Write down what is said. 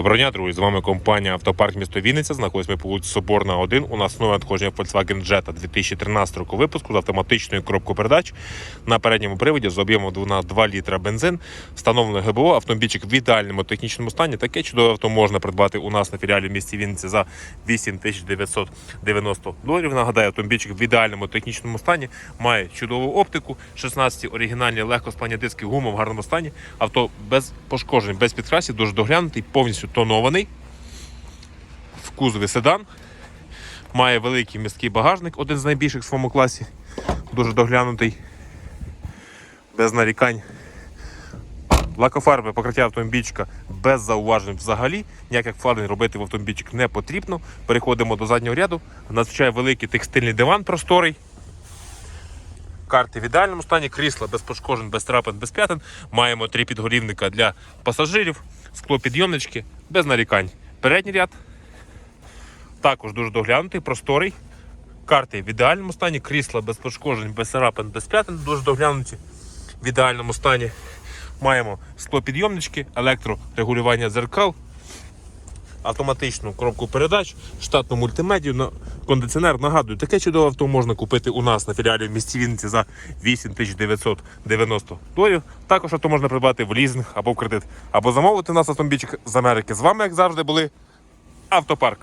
Доброго дня, друзі. З вами компанія Автопарк місто Вінниця. Знаходимося ми по вулиці Соборна 1. У нас нове надходження Volkswagen Jetta 2013 року випуску з автоматичною коробкою передач на передньому приводі з об'ємом на 2 літра бензин. Встановлений ГБО, автомобільчик в ідеальному технічному стані. Таке чудове авто можна придбати у нас на філіалі в місті Вінниці за 8990 доларів. Нагадаю, автомобільчик в ідеальному технічному стані має чудову оптику, 16 оригінальні легкосплавні диски, гума в гарному стані. Авто без пошкоджень, без підкрасів, дуже доглянутий, повністю тонований. В кузові седан. Має великий міський багажник, один з найбільших в своєму класі. Дуже доглянутий, без нарікань. Лакофарбове покриття автомобільчика без зауважень взагалі. Ніяких вкладень робити в автомобільчик не потрібно. Переходимо до заднього ряду. Надзвичайно великий текстильний диван просторий. Карти в ідеальному стані, крісла без пошкоджень, без трапин, без п'ятин. Маємо три підголівника для пасажирів, склопідйомнички, без нарікань. Передній ряд також дуже доглянутий, просторий. Карти в ідеальному стані, крісла без пошкоджень, без царапин, без п'ятин, дуже доглянуті в ідеальному стані. Маємо склопідйомнички, електрорегулювання дзеркал, автоматичну коробку передач, штатну мультимедію, кондиціонер. Нагадую, таке чудове авто можна купити у нас на філіалі в місті Вінниці за 8990 доларів. Також авто можна придбати в лізинг або в кредит, або замовити нас автомобільчик з Америки. З вами, як завжди, були Автопарк.